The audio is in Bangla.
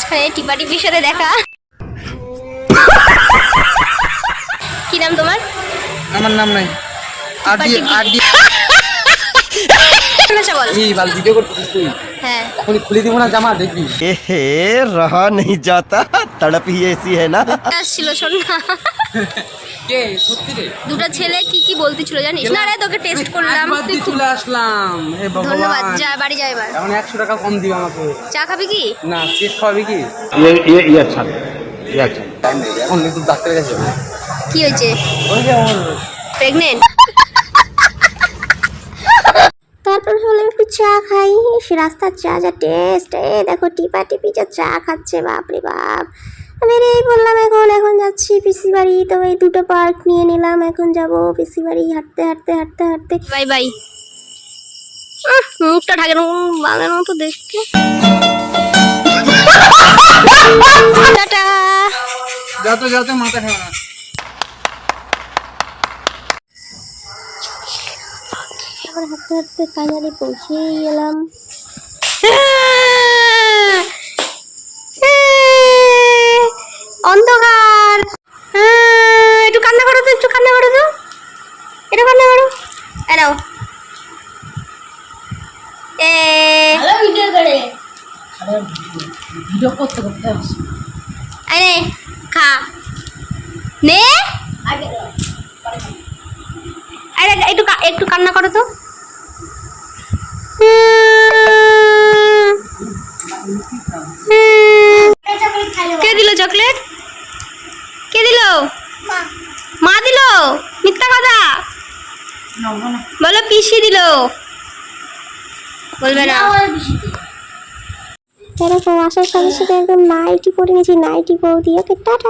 এখানে টিপা টিপির সাথে দেখা। কি নাম তোমার? আমার নাম নাই। আর আচ্ছা বল এই বাল ভিডিও করতেছিস তুই। হ্যাঁ। এখন খুলে দিব না জামা দেখবি। এহে রহা নেই যাতা তড়প হি এসি হ্যায় না? আসছিল শোন না। কে সত্যি রে? দুটো ছেলে কি কি বলতেছিল জানিস? না রে তোকে টেস্ট করলাম। তুই চলে আসলাম। হে ভগবান। ধন্যবাদ যা বাড়ি যা এবার। এখন 100 টাকা কম দিও আমাকে। চা খাবি কি? না চিজ খাবি কি? ইয়ে ইয়ে ইয়ে আচ্ছা ইয়ে আচ্ছা অনলি তুই ডাক্তারের কাছে কি হয়েছে? ওই যে প্রেগন্যান্ট চা খাই। সে রাস্তার চা যা টেস্ট এ দেখো টিপা টিপি যা চা খাচ্ছে বাপরে বাপ। আমি এই বললাম এখন এখন যাচ্ছি পিসি বাড়ি। তো এই দুটো পার্ক নিয়ে নিলাম এখন যাব পিসি বাড়ি। হাঁটতে হাঁটতে হাঁটতে হাঁটতে। Bye bye. মুখটা ঢাকে বাংলার মতো দেখতে। যত যত মাথা খাওয়া আবার হাঁটতে হাঁটতে ফাইনালি পৌঁছেই গেলাম অন্ধকার। একটু কান্না করো তো একটু কান্না করো তো। একটু কান্না করো। এরাও এ। খা। নে। আরে একটু একটু কান্না করো তো কে দিল চকলেট? কে দিল? মা। দিল? মিথ্যা কথা? বলো পিসি দিল। বলবে না। এরকম আসার সাথে সাথে একদম নাইটি পরে গেছি নাইটি বৌদি ওকে টাটা।